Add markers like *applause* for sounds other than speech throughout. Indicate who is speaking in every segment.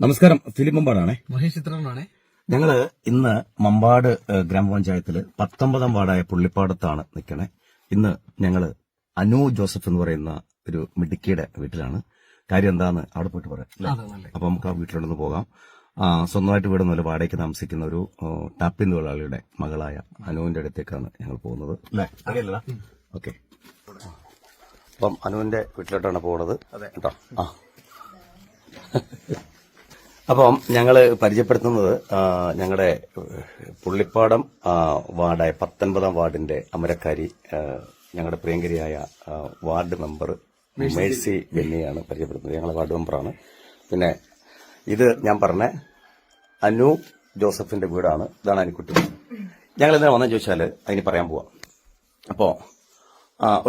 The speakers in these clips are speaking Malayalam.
Speaker 1: നമസ്കാരം ഫിലിപ്പ് മമ്പാടാണേ.
Speaker 2: മഹേഷ് ചിത്രനാണേ
Speaker 1: ഞങ്ങൾ ഇന്ന് മമ്പാട് ഗ്രാമപഞ്ചായത്തിൽ പത്തൊമ്പതാം വാർഡായ പുള്ളിപ്പാടത്താണ് നിൽക്കണേ ഇന്ന് ഞങ്ങൾ അനു ജോസഫ് എന്ന് പറയുന്ന ഒരു മിടുക്കിയുടെ വീട്ടിലാണ്. കാര്യം എന്താന്ന് അവിടെ പോയിട്ട് പറയാം? അപ്പൊ നമുക്ക് ആ വീട്ടിലോട്ടൊന്ന് പോകാം. സ്വന്തമായിട്ട് വീട് നല്ല വാടകയ്ക്ക് താമസിക്കുന്ന ഒരു ടാപ്പിൻ തൊഴിലാളിയുടെ മകളായ അനുവിന്റെ അടുത്തേക്കാണ് ഞങ്ങൾ പോകുന്നത് അല്ലേ? അറിയില്ല ഓക്കെ. അപ്പം അനുവിന്റെ വീട്ടിലോട്ടാണ് പോകുന്നത് കേട്ടോ. ആ. അപ്പം ഞങ്ങൾ പരിചയപ്പെടുത്തുന്നത് ഞങ്ങളുടെ പുള്ളിപ്പാടം വാർഡായ പത്തൊൻപതാം വാർഡിന്റെ അമരക്കാരി ഞങ്ങളുടെ പ്രിയങ്കരിയായ വാർഡ് മെമ്പർ മേഴ്സി ബെന്നിയാണ് പരിചയപ്പെടുത്തുന്നത് ഞങ്ങളുടെ വാർഡ് മെമ്പറാണ്. പിന്നെ ഇത് ഞാൻ പറഞ്ഞ അനു ജോസഫിന്റെ വീടാണ്. ഇതാണ് അനുക്കുട്ടി. ഞങ്ങൾ എന്തിനാ വന്നെന്ന് ചോദിച്ചാൽ അതിന് പറയാൻ പോവാം. അപ്പോൾ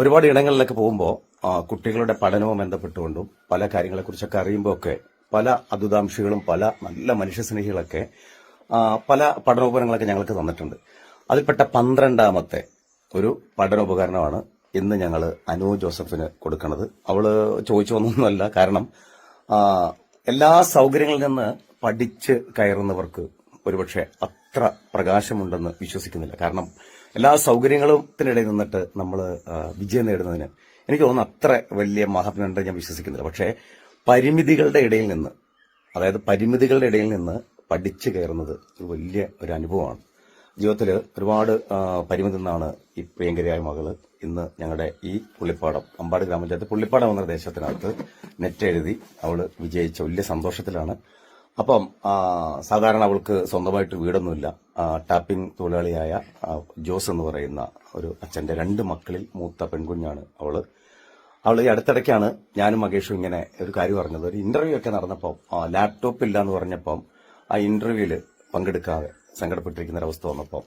Speaker 1: ഒരുപാട് ഇടങ്ങളിലൊക്കെ പോകുമ്പോൾ കുട്ടികളുടെ പഠനവും ബന്ധപ്പെട്ടുകൊണ്ടും പല കാര്യങ്ങളെക്കുറിച്ചൊക്കെ അറിയുമ്പോൾ ഒക്കെ പല അതുതാംശികളും പല നല്ല മനുഷ്യസ്നേഹികളൊക്കെ പല പഠനോപകരണങ്ങളൊക്കെ ഞങ്ങൾക്ക് തന്നിട്ടുണ്ട്. അതിൽപ്പെട്ട പന്ത്രണ്ടാമത്തെ ഒരു പഠനോപകരണമാണ് ഇന്ന് ഞങ്ങൾ അനു ജോസഫിന് കൊടുക്കുന്നത്. അവൾ ചോദിച്ചു വന്നൊന്നുമല്ല കാരണം എല്ലാ സൗകര്യങ്ങളിൽ നിന്ന് പഠിച്ച് കയറുന്നവർക്ക് ഒരുപക്ഷെ അത്ര പ്രകാശമുണ്ടെന്ന് വിശ്വസിക്കുന്നില്ല. കാരണം എല്ലാ സൗകര്യങ്ങളും ത്തിനിടയിൽ നിന്നിട്ട് നമ്മൾ വിജയം നേടുന്നതിന് എനിക്ക് തോന്നുന്നു അത്ര വലിയ മഹത്വമുണ്ടെന്ന് ഞാൻ വിശ്വസിക്കുന്നില്ല. പക്ഷേ പരിമിതികളുടെ ഇടയിൽ നിന്ന് അതായത് പരിമിതികളുടെ ഇടയിൽ നിന്ന് പഠിച്ചു കയറുന്നത് ഒരു വലിയ ഒരു അനുഭവമാണ്. ജീവിതത്തിൽ ഒരുപാട് പരിമിതി നിന്നാണ് ഈ പ്രിയങ്കരിയായ മകൾ ഇന്ന് ഞങ്ങളുടെ ഈ പുള്ളിപ്പാടം അമ്പാട് ഗ്രാമപഞ്ചായത്ത് പുള്ളിപ്പാടം എന്ന പ്രദേശത്തിനകത്ത് നെറ്റ് എഴുതി അവൾ വിജയിച്ച വലിയ സന്തോഷത്തിലാണ്. അപ്പം സാധാരണ അവൾക്ക് സ്വന്തമായിട്ട് വീടൊന്നുമില്ല. ടാപ്പിംഗ് തൊഴിലാളിയായ ജോസ് എന്ന് പറയുന്ന ഒരു അച്ഛന്റെ രണ്ട് മക്കളിൽ മൂത്ത പെൺകുഞ്ഞാണ് അവൾ. അവൾ ഈ അടുത്തിടയ്ക്കാണ് ഞാനും മകേഷും ഇങ്ങനെ ഒരു കാര്യം പറഞ്ഞത്. ഒരു ഇന്റർവ്യൂ ഒക്കെ നടന്നപ്പോൾ ലാപ്ടോപ്പ് ഇല്ല എന്ന് പറഞ്ഞപ്പം ആ ഇന്റർവ്യൂവിൽ പങ്കെടുക്കാതെ സങ്കടപ്പെട്ടിരിക്കുന്ന ഒരവസ്ഥ വന്നപ്പോൾ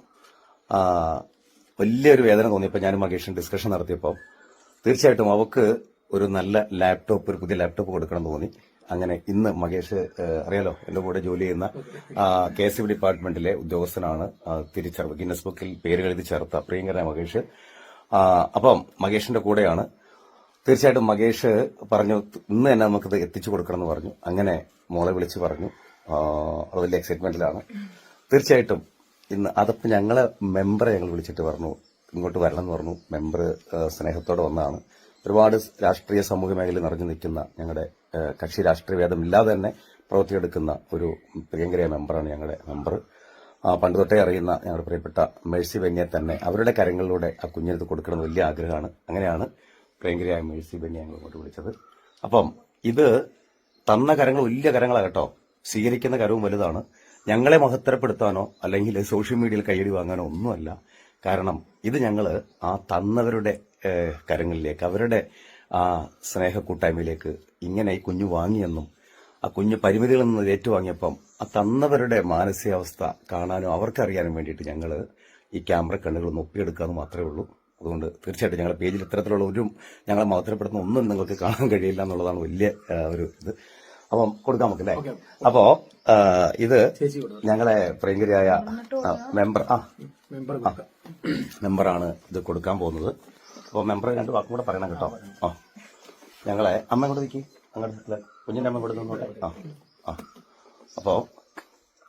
Speaker 1: വലിയൊരു വേദന തോന്നിയപ്പോൾ ഞാനും മകേഷും ഡിസ്കഷൻ നടത്തിയപ്പോൾ തീർച്ചയായിട്ടും അവക്ക് ഒരു നല്ല ലാപ്ടോപ്പ് ഒരു പുതിയ ലാപ്ടോപ്പ് കൊടുക്കണം തോന്നി. അങ്ങനെ ഇന്ന് മകേഷ് അറിയാലോ എന്റെ കൂടെ ജോലി ചെയ്യുന്ന കെ എസ് ഡിപ്പാർട്ട്മെന്റിലെ ഉദ്യോഗസ്ഥനാണ്. തിരിച്ചറിവ്. ഗിന്നസ് ബുക്കിൽ പേര് എഴുതി ചേർത്ത പ്രിയങ്കര മകേഷ്. അപ്പം മകേഷിന്റെ കൂടെയാണ് തീർച്ചയായിട്ടും മകേഷ് പറഞ്ഞു ഇന്ന് തന്നെ നമുക്കിത് എത്തിച്ചു കൊടുക്കണം എന്ന് പറഞ്ഞു. അങ്ങനെ മോളെ വിളിച്ച് പറഞ്ഞു. അത് വലിയ എക്സൈറ്റ്മെന്റിലാണ് തീർച്ചയായിട്ടും ഇന്ന് അതപ്പോൾ ഞങ്ങളെ മെമ്പറെ ഞങ്ങൾ വിളിച്ചിട്ട് പറഞ്ഞു ഇങ്ങോട്ട് വരണം എന്ന് പറഞ്ഞു. മെമ്പർ സ്നേഹത്തോടെ വന്നതാണ് ഒരുപാട് രാഷ്ട്രീയ സമൂഹ മേഖലയിൽ നിറഞ്ഞു നിൽക്കുന്ന ഞങ്ങളുടെ കക്ഷി രാഷ്ട്രീയ ഭേദമില്ലാതെ തന്നെ പ്രവർത്തിയെടുക്കുന്ന ഒരു പ്രിയങ്കരയ മെമ്പറാണ് ഞങ്ങളുടെ മെമ്പർ പണ്ട് തൊട്ടേ അറിയുന്ന ഞങ്ങളുടെ പ്രിയപ്പെട്ട മേഴ്സി വെങ്ങിയെ തന്നെ അവരുടെ കരങ്ങളിലൂടെ ആ കുഞ്ഞിനത് കൊടുക്കണമെന്ന് വലിയ ആഗ്രഹമാണ്. അങ്ങനെയാണ് പ്രിയങ്കരിയായ മേഴ്സി ബെന്നി ഞങ്ങൾ ഇങ്ങോട്ട് വിളിച്ചത്. അപ്പം ഇത് തന്ന കരങ്ങൾ വലിയ കരങ്ങളാണ് കേട്ടോ. സ്വീകരിക്കുന്ന കരവും വലുതാണ്. ഞങ്ങളെ മഹത്തരപ്പെടുത്താനോ അല്ലെങ്കിൽ സോഷ്യൽ മീഡിയയിൽ കയ്യടി വാങ്ങാനോ ഒന്നുമല്ല. കാരണം ഇത് ഞങ്ങൾ ആ തന്നവരുടെ കരങ്ങളിലേക്ക് അവരുടെ ആ സ്നേഹക്കൂട്ടായ്മയിലേക്ക് ഇങ്ങനെ ഈ കുഞ്ഞു വാങ്ങിയെന്നും ആ കുഞ്ഞു പരിമിതികളിൽ നിന്ന് ഏറ്റുവാങ്ങിയപ്പം ആ തന്നവരുടെ മാനസികാവസ്ഥ കാണാനും അവർക്കറിയാനും വേണ്ടിയിട്ട് ഞങ്ങൾ ഈ ക്യാമറ കണ്ണുകൾ ഒപ്പിയെടുക്കാന്ന് മാത്രമേ ഉള്ളൂ. അതുകൊണ്ട് തീർച്ചയായിട്ടും ഞങ്ങളുടെ പേജിൽ ഇത്തരത്തിലുള്ള ഒരു ഞങ്ങളെ മതത്തിൽപ്പെടുന്ന ഒന്നും നിങ്ങൾക്ക് കാണാൻ കഴിയില്ല എന്നുള്ളതാണ് വലിയ ഒരു ഇത്. അപ്പം കൊടുക്കാൻ നമുക്കല്ലേ അപ്പോ ഇത് ഞങ്ങളെ പ്രിയങ്കരിയായ ആ, മെമ്പർ ആ. മെമ്പറാണ് ഇത് കൊടുക്കാൻ പോകുന്നത്. അപ്പോൾ മെമ്പർ രണ്ട് വാക്കും കൂടെ പറയണം കേട്ടോ. ആ. ഞങ്ങളെ അമ്മ കൂടെ നിൽക്കി? അങ്ങോട്ട് കുഞ്ഞിന്റെ അമ്മ കൂടെ നിന്നോട്ടെ ആ. ആ. അപ്പോൾ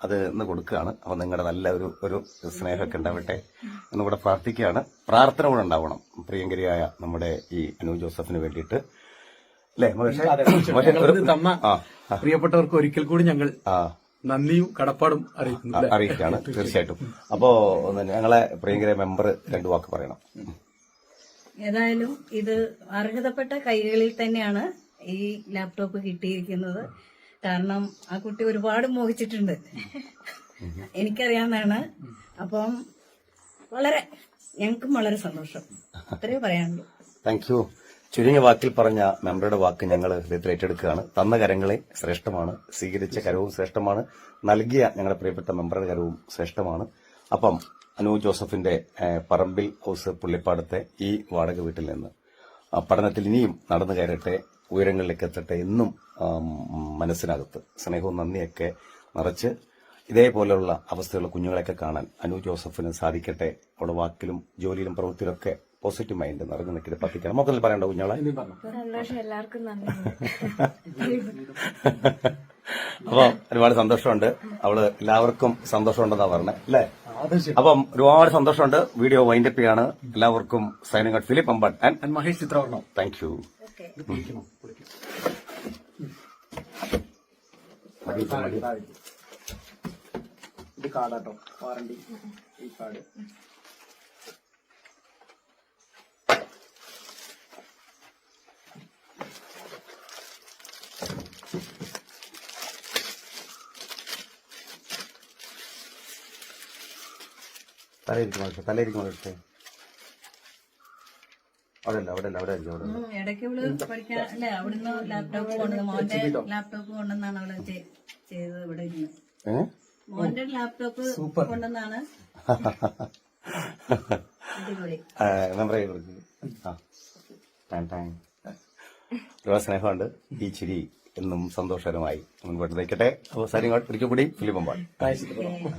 Speaker 1: അത് ഇന്ന് കൊടുക്കുകയാണ്. അപ്പോൾ നിങ്ങളുടെ നല്ല ഒരു ഒരു സ്നേഹമൊക്കെ ഉണ്ടാവട്ടെ എന്നുകൂടെ പ്രാർത്ഥിക്കുകയാണ്. പ്രാർത്ഥന കൂടെ ഉണ്ടാവണം. പ്രിയങ്കരിയായ നമ്മുടെ ഈ അനു ജോസഫിന് വേണ്ടിയിട്ട്. അല്ലേ
Speaker 2: പ്രിയപ്പെട്ടവർക്ക് ഒരിക്കൽ കൂടി ഞങ്ങൾ നന്ദിയും കടപ്പാടും അറിയിക്കുന്നു?
Speaker 1: അറിയിക്കുകയാണ് തീർച്ചയായിട്ടും. അപ്പോ ഞങ്ങളെ പ്രിയങ്കര മെമ്പർ രണ്ടു വാക്ക് പറയണം.
Speaker 3: ഏതായാലും ഇത് അർഹതപ്പെട്ട കൈകളിൽ തന്നെയാണ് ഈ ലാപ്ടോപ്പ് കിട്ടിയിരിക്കുന്നത്. കാരണം ആ കുട്ടി ഒരുപാട് മോഹിച്ചിട്ടുണ്ട്. എനിക്കറിയാവുന്നതാണ് അപ്പം വളരെ ഞങ്ങൾക്കും വളരെ സന്തോഷം. അത്രേ പറയാനുള്ളൂ.
Speaker 1: താങ്ക് യു ചുരുങ്ങിയ വാക്കിൽ പറഞ്ഞ മെമ്പറുടെ വാക്ക് ഞങ്ങൾ ഹൃദയത്തിൽ ഏറ്റെടുക്കുകയാണ്. തന്ന കരങ്ങളെ ശ്രേഷ്ഠമാണ്. സ്വീകരിച്ച കരവും ശ്രേഷ്ഠമാണ്. നൽകിയ ഞങ്ങളുടെ പ്രിയപ്പെട്ട മെമ്പറുടെ കരവും ശ്രേഷ്ഠമാണ്. അപ്പം അനു ജോസഫിന്റെ പറമ്പിൽ ഹൗസ് പുള്ളിപ്പാടത്തെ ഈ വാടക വീട്ടിൽ നിന്ന് പഠനത്തിൽ ഇനിയും നടന്നു കയറട്ടെ ഉയരങ്ങളിലേക്ക് എത്തട്ടെ എന്നും മനസ്സിനകത്ത്. സ്നേഹവും നന്ദിയൊക്കെ നിറച്ച് ഇതേപോലെയുള്ള അവസ്ഥയുള്ള കുഞ്ഞുങ്ങളെയൊക്കെ കാണാൻ അനു ജോസഫിന് സാധിക്കട്ടെ. അവിടെ വാക്കിലും ജോലിയിലും പ്രവൃത്തിയിലൊക്കെ പോസിറ്റീവ് മൈൻഡ് നിറഞ്ഞു നിൽക്കില്ല പത്തിക്കണം. മൊത്തത്തിൽ പറയണ്ട കുഞ്ഞോളെ.
Speaker 4: അപ്പൊ എല്ലാവർക്കും നന്ദി. *laughs*
Speaker 1: അപ്പം ഒരുപാട് സന്തോഷമുണ്ട്. അവൾ എല്ലാവർക്കും സന്തോഷമുണ്ടെന്നാ പറഞ്ഞത് അല്ലേ? അപ്പം ഒരുപാട് സന്തോഷമുണ്ട്. വീഡിയോ വൈൻഡപ്പ് ചെയ്യാണ്. എല്ലാവർക്കും signing Philip Ambatt
Speaker 2: and Mahesh Chithravarnam
Speaker 1: thank you
Speaker 2: ഇത് കാർഡാട്ടോ വാറണ്ടി ഈ കാർഡ്
Speaker 1: തലയിരിക്കും മനുഷ്യ തലയിരിക്കും മനുഷ്യ അവിടെ അവിടെ അവിടെ
Speaker 3: ഇടയ്ക്ക് പഠിക്കാൻ അല്ലെ അവിടുന്ന് ലാപ്ടോപ്പ് കൊണ്ടുവന്ന് മോന്റെ ലാപ്ടോപ്പ് കൊണ്ടുവന്നാണ് അവൾ ചെ- ചെയ്തത് ഇവിടെ മോന്റെ ലാപ്ടോപ്പ് കൊണ്ടുവന്നാണ്.
Speaker 1: ഒരുപാട് സ്നേഹമുണ്ട്. ഈ ചിരി എന്നും സന്തോഷകരമായി മുൻപോട്ട് നയിക്കട്ടെ അവസാനം ഒരിക്കൽ കൂടി ഫിലിപ്പം പാട്